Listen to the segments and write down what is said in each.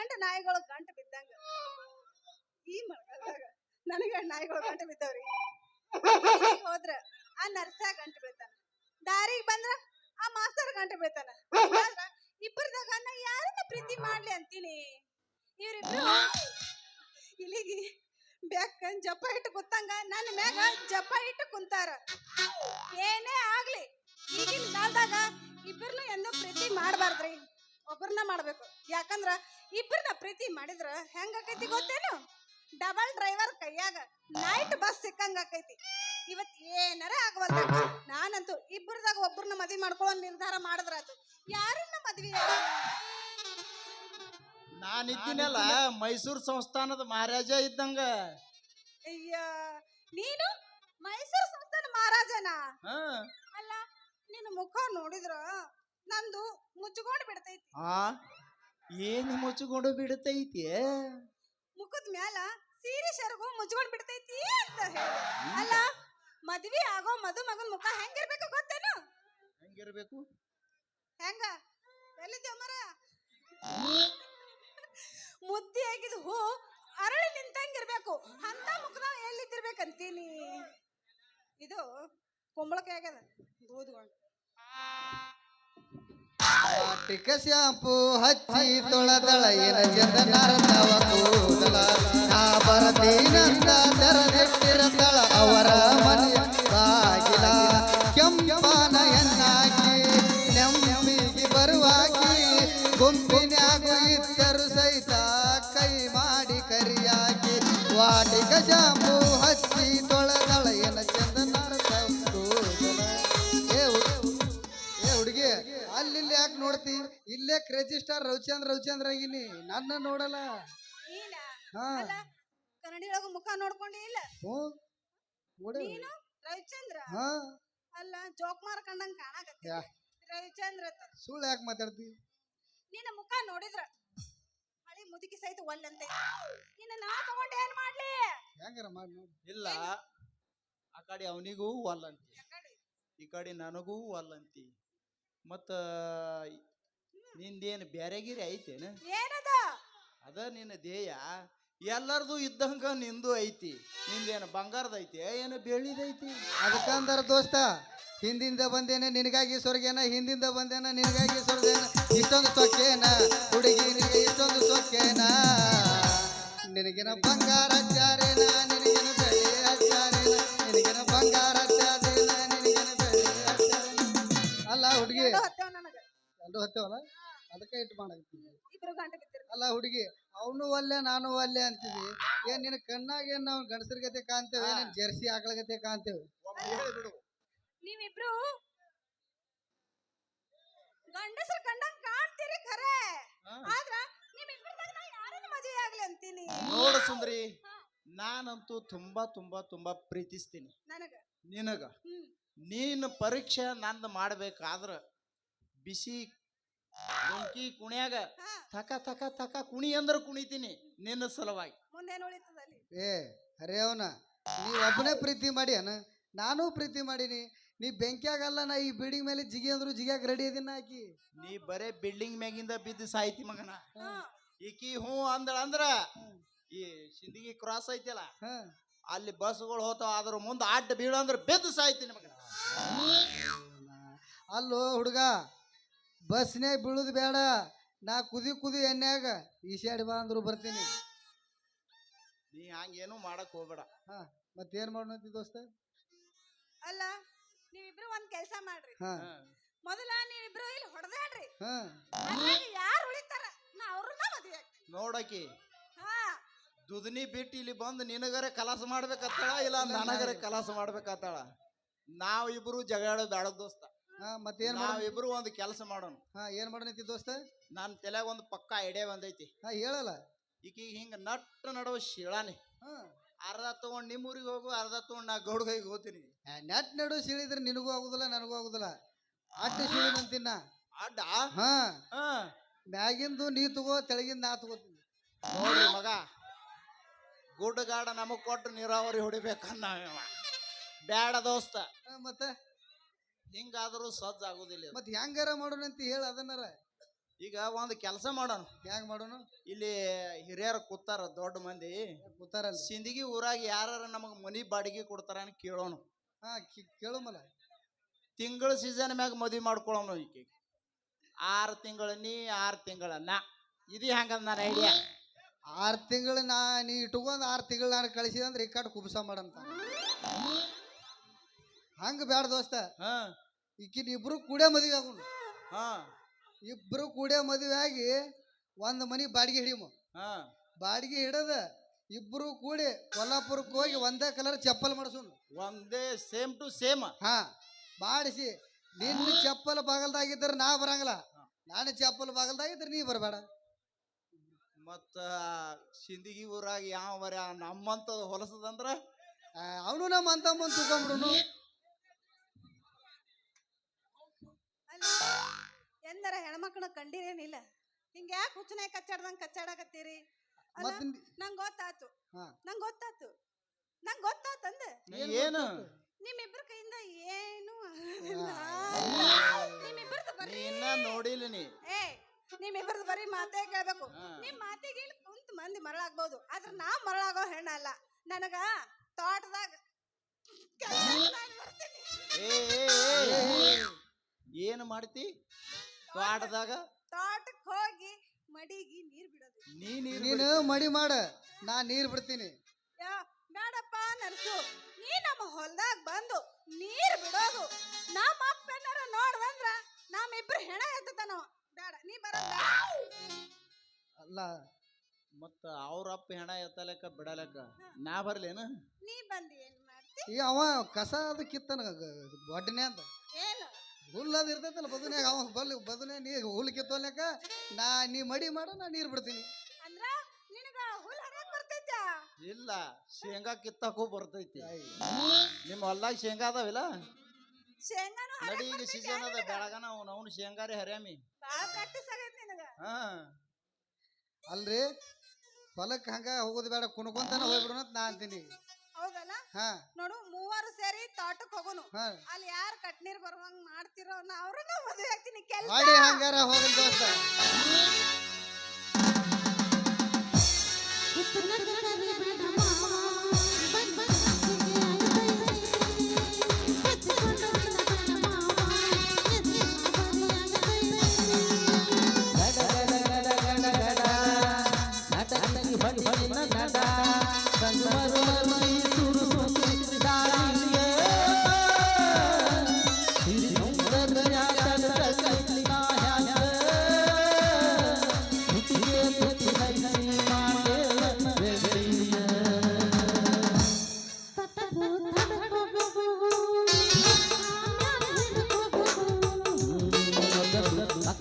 ಗಂಡ ನಾಯಿಗಳ ಗಂಟು ಬಿದ್ದಂಗ. ಈ ಮಳೆಗಾಲದಾಗ ನನಗೆ ನಾಯಿಗಳ ಗಂಟು ಬಿದ್ದಾವ್ರಿ. ಹೋದ್ರ ಆ ನರ್ಸ ಗಂಟು ಬೀಳ್ತಾನ. ದಾರಿಗೆ ಬಂದ್ರ ಆ ಮಾಸ್ತರ್ ಗಂಟು ಬೀಳ್ತಾನ. ಇಬ್ಬರದಾಗ ನಾ ಯಾರನ್ನ ಪ್ರೀತಿ ಮಾಡ್ಲಿ ಅಂತೀನಿ? ಇವ್ರಿಬ್ರು ಇಲ್ಲಿಗೆ ಬೆಕ್ಕ ಜಪ್ಪ ಇಟ್ಟು ಕುತ್ತಂಗ ನನ್ನ ಮ್ಯಾಗ ಜಪ್ಪ ಇಟ್ಟು ಕುಂತಾರ. ಏನೇ ಆಗ್ಲಿ, ಈಗಿನ ಕಾಲದಾಗ ಇಬ್ಬರನ್ನ ಎಂದೂ ಪ್ರೀತಿ ಮಾಡಬಾರ್ದ್ರಿ. ಒಬ್ಬರನ್ನ ಮಾಡ್ಬೇಕು. ಯಾಕಂದ್ರ ಇಬ್ಬರನ್ನ ಪ್ರೀತಿ ಮಾಡಿದ್ರ ಹೆಂಗ ಆಕೈತಿ ಗೊತ್ತೇನು? ಡಬಲ್ ಡ್ರೈವರ್ ಕೈಯಾಗ ನೈಟ್ ಬಸ್ ಸಿಕ್ಕಂಗ ಆಕೈತಿ. ಇವತ್ ಏನಾರ ಆಗವಲ್ದ. ನಾನಂತೂ ಇಬ್ಬರದಾಗ ಒಬ್ಬರನ್ನ ಮದ್ವಿ ಮಾಡ್ಕೊಳ್ಳೋ ನಿರ್ಧಾರ ಮಾಡಿದ್ರಾತು ಯಾರನ್ನ ಮದ್ವಿ ನಾನಿದ್ದೀನಲ್ಲ ಮೈಸೂರು ಸಂಸ್ಥಾನದ ಮಹಾರಾಜ ಇದ್ದಂಗ. ಅಯ್ಯ ನೀನು ಮೈಸೂರು ಸಂಸ್ಥಾನ ಮಹಾರಾಜನ? ಅಲ್ಲ ನಿನ್ನ ಮುಖ ನೋಡಿದ್ರ ನಂದು ಮುಚ್ಕೊಂಡು ಬಿಡ್ತೈತಿ. ಆ. ಏನ್ ಮುಚ್ಚಿಕೊಂಡು ಬಿಡುತ್ತೈತಿ ಮುಖದ ಮ್ಯಾಲ ಸೀರೆ ಶರಗು ಮುಚ್ಕೊಂಡ್ ಬಿಡ್ತೈತಿ ಅಂತ ಹೇಳಿ. ಅಲ್ಲ ಮದ್ವಿ ಆಗೋ ಮದು ಮಗನ್ ಮುಖ ಹೆಂಗಿರ್ಬೇಕು ಗೊತ್ತೇನು? ಹೆಂಗಿರ್ಬೇಕು? ಹೆಂಗ? ಎಲ್ಲಿದ್ದೆ ಮರ? ಮುದ್ದಿ ಆಗಿದ ಹೂ ಅರಳಿ ನಿಂತಂಗಿರ್ಬೇಕು. ಅಂತ ಮುಖದ ಎಲ್ಲಿದ್ದಿರ್ಬೇಕಂತೀನಿ? ಇದು ಕುಂಬಳಕಾಯಿ ಆಗ್ಯದ ದೂದ್ಕೊಂಡು ಟಿಕ ಶಾಂಪು ಹಚ್ಚಿ ತೊಳೆದಳ ಏನ ಚಂದ ನಾರದವ ಕೂದಲ ನಾ ಬರತೀನಂದ ತೆರದಿಟ್ಟಿರದಳ ಅವರ ಮನೆಯ ಬಾಗಿಲ. ಕೆಂಪನ ಎನ್ನಾಕಿ ನೆಮ್ಮದಿಗೆ ಬರುವಾಕಿ ಗುಂಪಿನ್ಯಾಗು ಇದ್ದರು ಸಹಿತ ಕೈ ಮಾಡಿ ಕರಿಯಾಕಿ. ವಾಟಿಕ shampoo crazy star Ravichandra Ravichandra ಆಗಿನಿ ನನ್ನ ನೋಡಲ್ಲ. ನೀನ ಹಾ. ಅಲ್ಲ ಕನ್ನಡಿ ಒಳಗ ಮುಖ ನೋಡ್ಕೊಂಡಿ ಇಲ್ಲ. ಹ್ಞೂ. ನೋಡ. ನೀನು? ರವಿಚಂದ್ರ? ಹಾ. ಅಲ್ಲ ಜೋಕ್ ಮಾರ್ಕಂಡಂಗ್ ಕಾಣಕತ್ತಿ. ಯಾ. ರವಿಚಂದ್ರ ಅಂತ. ಸುಳ್ಳು ಯಾಕೆ ಮಾತಾಡ್ತಿ? ನಿನ್ನ ಮುಖ ನೋಡಿದ್ರ? ಹಳಿ ಮುದುಕಿ ಸಹಿತ ಒಲ್ಲಂತೆ. ನಿನ್ನ ನಾ ತಗೊಂಡು ಏನ್ ಮಾಡ್ಲಿ? ಹೆಂಗಾರ ಮಾಡಿ ನೋಡಿ. ಇಲ್ಲ. ಆ ಕಡೆ ಅವನಿಗೂ ಒಲ್ಲಂತಿ. ಈ ಕಡೆ ನನಗೂ ಒಲ್ಲಂತಿ. ಮತ್ತ ನಿಂದೇನು ಬ್ಯಾರೆಗಿರಿ ಐತೇನ? ಏನದ? ಅದ ನಿನ್ನ ದೇಹ ಎಲ್ಲರದು ಇದ್ದಂಗ ನಿಂದು ಐತಿ. ನಿಂದೇನು ಬಂಗಾರದ ಐತಿ? ಏನು ಬೆಳ್ಳಿದೈತಿ ಅದಕ್ಕಂದ್ರ ದೋಸ್ತ ಹಿಂದಿಂದ ಬಂದೇನೆ ನಿನಗಾಗಿ ಸ್ವರ್ಗೇನ ಹಿಂದಿಂದ ಬಂದೇನ ನಿನಗಾಗಿ ಸ್ವರ್ಗೇನ. ಇಷ್ಟೊಂದು ಸೊಕ್ಕೇನ ಹುಡುಗಿ ನಿನಗೆ ಇಷ್ಟೊಂದು ಸೊಕ್ಕೇನ. ನಿನಗಿನ ಬಂಗಾರ ಜಾರೇನ ನಿನಗಿನ ಬೆಳ್ಳಿ ಎರಡು ಹತ್ತೇವಲ್ಲ? ಅದಕ್ಕೆ ಇಟ್ಟು ಮಾಡಾಕತ್ತೀನಿ ಇಬ್ರು ಗಂಟೆ ಅಲ್ಲ ಹುಡುಗಿ ಅವನು ಒಲ್ಲೆ ನಾನು ಒಲ್ಲೆ ಅಂತಿದ್ವಿ. ಏನ್ ನಿನ್ನ ಕಣ್ಣಾಗ ಏನ್ ನಾವು ಗಂಡಸರ ಗತೆ ಕಾಣ್ತೇವೆ? ಏನ್ ಜರ್ಸಿ ಆಕಳ ಗತೆ ಕಾಣ್ತೇವೆ? ಹೇಳಿಬಿಡು ನೀವಿಬ್ರು ಗಂಡಸರ ಕಂಡಂಗ್ ಕಾಣ್ತೀರಿ ಖರೆ. ಆದ್ರೆ ನಾ ಯಾರನ್ನ ಮದುವೆ ಆಗ್ಲಿ ಅಂತೀನಿ? ನೋಡು ಸುಂದ್ರಿ ನಾನಂತೂ ತುಂಬಾ ತುಂಬಾ ತುಂಬಾ ಪ್ರೀತಿಸ್ತೀನಿ. ನನಗ? ನಿನಗ? ನೀನು ಪರೀಕ್ಷೆ ನಂದು ಮಾಡ್ಬೇಕಾದ್ರ ಬಿಸಿ ಬೆಂಕಿ ಕುಣ್ಯಾಗ ತಕ ತಕ ತಕ ಕುಣಿ ಅಂದ್ರ ಕುಣಿತೀನಿ ನಿನ್ನ ಸಲುವಾಗಿ. ಮುಂದೇನ್ ಏ ಹರಿಯವನ ಅವನ ನೀ ಒಬ್ಬನೇ ಪ್ರೀತಿ ಮಾಡಿ ಅನ? ನಾನು ಪ್ರೀತಿ ಮಾಡೀನಿ. ನೀ ಬೆಂಕಿಯಾಗಲ್ಲ ನಾ ಈ ಬಿಲ್ಡಿಂಗ್ ಮೇಲೆ ಜಿಗಿ ಅಂದ್ರು ಜಿಗಿಯಾಗ ರೆಡಿ ಅದನ್ನ ಆಕಿ. ನೀ ಬರೇ ಬಿಲ್ಡಿಂಗ್ ಮ್ಯಾಗಿಂದ ಬಿದ್ದು ಸಾಯ್ತಿ ಮಗನ. ಹಾ. ಈಕಿ ಹ್ಞೂ ಅಂದಳ ಅಂದ್ರ ಈ ಸಿಂದಗಿ ಕ್ರಾಸ್ ಐತಿಲ್ಲ ಹಾ. ಅಲ್ಲಿ ಬಸ್ಗಳು ಹೋತಾವ ಅದ್ರ ಮುಂದೆ ಅಡ್ಡ ಬೀಳು ಅಂದ್ರೆ ಬಿದ್ದು ಸಾಯ್ತೀನಿ ಮಗನ ಅಲ್ಲೋ ಹುಡುಗ ಬಸ್ನ್ಯಾಗ ಬೀಳುದು ಬೇಡ ನಾ ಕುದಿ ಕುದಿ ಎಣ್ಣೆಯಾಗ ಈಶಾಡಿ ಬಾ ಅಂದ್ರು ಬರ್ತೀನಿ. ನೀ ಹಂಗೇನು ಮಾಡಕ್ ಹೋಗ್ಬೇಡ. ಹಾ ಮತ್ತೇನ್ ಮಾಡ್ತಿ ದೋಸ್ತ? ಅಲ್ಲ ನೀವಿಬ್ರು ಒಂದ್ ಕೆಲ್ಸ ಮಾಡ್ರಿ. ಹಾ. ಮೊದಲ ನೀವಿಬ್ರು ಇಲ್ಲಿ ಹೊಡೆದಾಡ್ರಿ. ಹಾ. ಯಾರು ಉಳಿತಾರ? ನಾ ಅವ್ರನ್ನ ಮದುವೆ ನೋಡಕಿ. ಹಾ. ದುದನಿ ಬಿಟ್ಟು ಇಲ್ಲಿ ಬಂದು ನಿನಗರೆ ಕಲಾಸ ಮಾಡ್ಬೇಕತ್ತಾಳ ಇಲ್ಲ ನನಗರ ಕಲಾಸ ಮಾಡ್ಬೇಕತ್ತಾಳ? ನಾವಿಬ್ರು ಇಬ್ರು ಜಗಳ ಬೇಡ ದೋಸ್ತ. ಹಾ ಮತ್ತೇನ್ ನಾವಿಬ್ರು ಒಂದು ಕೆಲಸ ಮಾಡೋಣ. ಹಾ ಏನ್ ಮಾಡೋಣ ದೋಸ್ತ? ನನ್ನ ತಲೆಯಾಗ ಒಂದು ಪಕ್ಕ ಐಡಿಯಾ ಬಂದೈತಿ. ಹಾ ಹೇಳಲ್ಲ. ಈಕಿ ಹಿಂಗ ನಟ್ಟ ನಡುವ ಶಿಳಾನೆ. ಹಾ. ಅರ್ಧ ತಗೊಂಡ್ ನಿಮ್ ಊರಿಗೆ ಹೋಗು ಅರ್ಧ ತಗೊಂಡ್ ನಾ ಗೌಡ್ಗೈಗೆ ಹೋಗ್ತೀನಿ. ನಟ್ ನಡು ಸಿಳಿದ್ರೆ ನಿನಗೂ ಆಗುದಿಲ್ಲ ನನಗೂ ಆಗುದಿಲ್ಲ. ಅಡ್ಡ ಸಿಳಿದಂತಿನ್ನ ಅಡ್ಡ? ಹಾ. ಹಾ. ಮ್ಯಾಗಿಂದು ನೀ ತಗೋ ತೆಳಗಿಂದ ನಾ ತಗೋತೀನಿ. ಮಗ ಗುಡ್ಡಗಾಡ ನಮಗ್ ಕೊಟ್ಟು ನೀರಾವರಿ ಹೊಡಿಬೇಕನ್ನ ಬ್ಯಾಡ ದೋಸ್ತ. ಮತ್ತೆ? ಹಿಂಗಾದ್ರೂ ಸಜ್ಜ ಆಗುದಿಲ್ಲ ಇದು. ಮತ್ ಹೆಂಗಾರ ಮಾಡೋಣಂತ ಹೇಳ ಅದನ್ನಾರ? ಈಗ ಒಂದು ಕೆಲಸ ಮಾಡೋಣ. ಹೆಂಗ್ ಮಾಡೋಣ? ಇಲ್ಲಿ ಹಿರಿಯರು ಕೂತಾರ ದೊಡ್ಡ ಮಂದಿ. ಕೂತಾರ ಸಿಂದಗಿ ಊರಾಗ ಯಾರು ನಮಗೆ ಮನಿ ಬಾಡಿಗೆ ಕೊಡ್ತಾರ ಅಂತ ಕೇಳೋಣ. ಹಾ ಕೇಳೋಮಲ್ಲ ತಿಂಗಳ ಸೀಸನ್ ಮ್ಯಾಗ ಮದ್ವಿ ಮಾಡ್ಕೊಳ್ಳೋಣ ಈಕೆ. ಆರು ತಿಂಗಳ ನೀ ಆರು ತಿಂಗಳ ನಾ. ಇದು ಹೆಂಗಂದ ನಾನು ಐಡಿಯಾ ಆರು ತಿಂಗಳು ನಾ ನೀ ಇಟ್ಕೊಂಡ್ ಆರು ತಿಂಗಳು ನಾನು ಕಳಿಸಿದ ಅಂದ್ರೆ ಈ ಕಟ್ ಕುಬ್ಸ ಮಾಡಂತ. ಹಂಗ ಬ್ಯಾಡ ದೋಸ್ತ. ಹಾ. ಈಕಿನ ಇಬ್ರು ಕೂಡೇ ಮದುವೆ ಆಗುನು ಹಾ. ಇಬ್ರು ಕೂಡ ಮದುವೆ ಆಗಿ ಒಂದ್ ಮನಿ ಬಾಡಿಗೆ ಹಿಡಿಮ. ಹಾ. ಬಾಡಿಗೆ ಹಿಡದ ಇಬ್ರು ಕೂಡಿ ಕೊಲ್ಲಾಪುರಕ್ಕೆ ಹೋಗಿ ಒಂದೇ ಕಲರ್ ಚಪ್ಪಲ್ ಮಾಡಿಸೋಣ. ಒಂದೇ ಸೇಮ್ ಟು ಸೇಮ್. ಹಾ. ಮಾಡಿಸಿ. ನಿನ್ನ ಚಪ್ಪಲ್ ಬಾಗಲ್ದಾಗಿದ್ರೆ ನಾ ಬರಂಗಿಲ್ಲ. ನಾನು ಚಪ್ಪಲ್ ಬಾಗಲ್ದಾಗಿದ್ರೆ ನೀ ಬರಬೇಡ. ಮತ್ತ ಸಿಂದಗಿ ಊರಾಗ ಯಾವ ಬರ ನಮ್ಮಂತ ಹೊಲಸದಂದ್ರ? ಅವನು ನಮ್ಮ ಅಂತ ಮುಂದೆ ಎಂದರ ಹೆಣ್ಮಕ್ಳನ್ನ ಕಂಡಿರೇನಿಲ್ಲ ಹಿಂಗ ಯಾಕೆ ಹುಚ್ಚನೆ ಕಚ್ಚಾಡ್ದಂಗ್ ಕಚ್ಚಾಡಕತ್ತೀರಿ ಅಲ್ಲ ನಂಗ್ ಗೊತ್ತಾತು ಹಾ. ನಂಗ್ ಗೊತ್ತಾತು ನಂಗ್ ಗೊತ್ತಾತಂದ ಏನು ನಿಮ್ಮಿಬ್ರ ಕೈಯಿಂದ ಏನು ಆಗೋದಿಲ್ಲ. ನಿಮ್ಮಿಬ್ರದ್ದು ಬರೀ ನೋಡಿಲ್ಲ ನೀ ಏ ನಿಮ್ಮಿಬ್ರದ್ದು ಬರೀ ಮಾತೇ ಕೇಳ್ಬೇಕು. ನಿಮ್ ಮಾತಿಗೆ ಇಲ್ಲಿ ಕುಂತ ಮಂದಿ ಮರಳಾಗ್ಬೋದು ಆದ್ರೆ ನಾ ಮರಳಾಗೋ ಹೆಣ್ಣಲ್ಲ ನನಗ ತೋಟದಾಗ ಬರ್ತೀನಿ. ಏ ಏ, ಏ, ಏ. ಏನು ಮಾಡ್ತಿ ತೋಟದಾಗ ತೋಟಕ್ಕೆ ಹೋಗಿ ಮಡಿಗಿ ನೀರ್ ಬಿಡೋದು. ನೀ ನೀರು ನೀನು ಮಡಿ ಮಾಡ ನಾ ನೀರ್ ಬಿಡ್ತೀನಿ. ಯಾ ಬೇಡಪ್ಪ ನರ್ಸು ನೀ ನಮ್ಮ ಹೊಲ್ದಾಗ ಬಂದು ನೀರ್ ಬಿಡೋದು. ನಮ್ಮ ಅಪ್ಪನಾರ ನೋಡ್ದಂದ್ರ ನಮ್ಮಿಬ್ರು ಹೆಣ ಎತ್ತತನ. ಬೇಡ ನೀ ಬರ ಅಲ್ಲ ಮತ್ತ ಅವ್ರ ಅಪ್ಪ ಹೆಣ ಎತ್ತಲಕ್ಕ ಬಿಡಲಕ್ಕ ನಾ ಬರ್ಲೇನ? ನೀ ಬಂದಿ ಏನ್ ಮಾಡ್ತಿ? ಈ ಅವ ಕಸ ಅದು ಕಿತ್ತನ ಒಡ್ಡನೆ ಅಂತ ಏನು? ಹುಲ್ಲು ಅದು ಇರ್ತೈತಲ್ಲ ಬದನೆ ಅವ ಬಲ್ ಬದನೆ ನೀ ಹುಲ್ಲು ಕಿತ್ತೋಲ್ಯಾಕ ನಾ ನೀ ಮಡಿ ಮಾಡ ನಾ ನೀರ್ ಬಿಡ್ತೀನಿ. ಅಂದ್ರ ನಿನಗ ಹುಲ್ ಹರಿಯಕ್ ಬರ್ತೈತ ಇಲ್ಲ ಶೇಂಗಾ ಕಿತ್ತಕ್ಕೂ ಬರ್ತೈತಿ. ನಿಮ್ಮ ಹೊಲ್ದಾಗ ಶೇಂಗಾ ಅದಾವಿಲ್ಲ? ಶೇಂಗಾನು ನಡಿ ಈಗ ಸೀಸನ್ ಅದ ಬೆಳಗನ ಅವ್ನು ಅವ್ನು ಶೇಂಗಾರಿ ಹರ್ಯಾಮಿ. ಬಾಳ ಪ್ರಾಕ್ಟೀಸ್ ಆಗೈತಿ ನಿನಗ. ಹಾ. ಅಲ್ರಿ ಹೊಲಕ್ಕೆ ಹಂಗ ಹೋಗೋದು ಬೇಡ ಕುಣ್ಕೊಂತಾನೆ ಹೋಗ್ಬಿಡೋಣ ಅಂತ ನಾ ಅಂತೀನಿ. ಹೌದಲ್ಲ ಹಾ. ನೋಡು ಮೂವರು ಸೇರಿ ತೋಟಕ್ ಹೋಗೋನು. ಅಲ್ಲಿ ಯಾರು ಕಟ್ನೀರ್ ಬರುವಂಗ್ ಮಾಡ್ತಿರೋ ಅವ್ರನ್ನ ಮದುವೆ ಆಗ್ತೀನಿ. ಕೆಲ್ಸ. ಮಾಡಿ ಹಂಗಾರ ಹೋಗಲ್ ದೋಸ್ತ. ಗಡ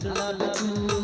লাল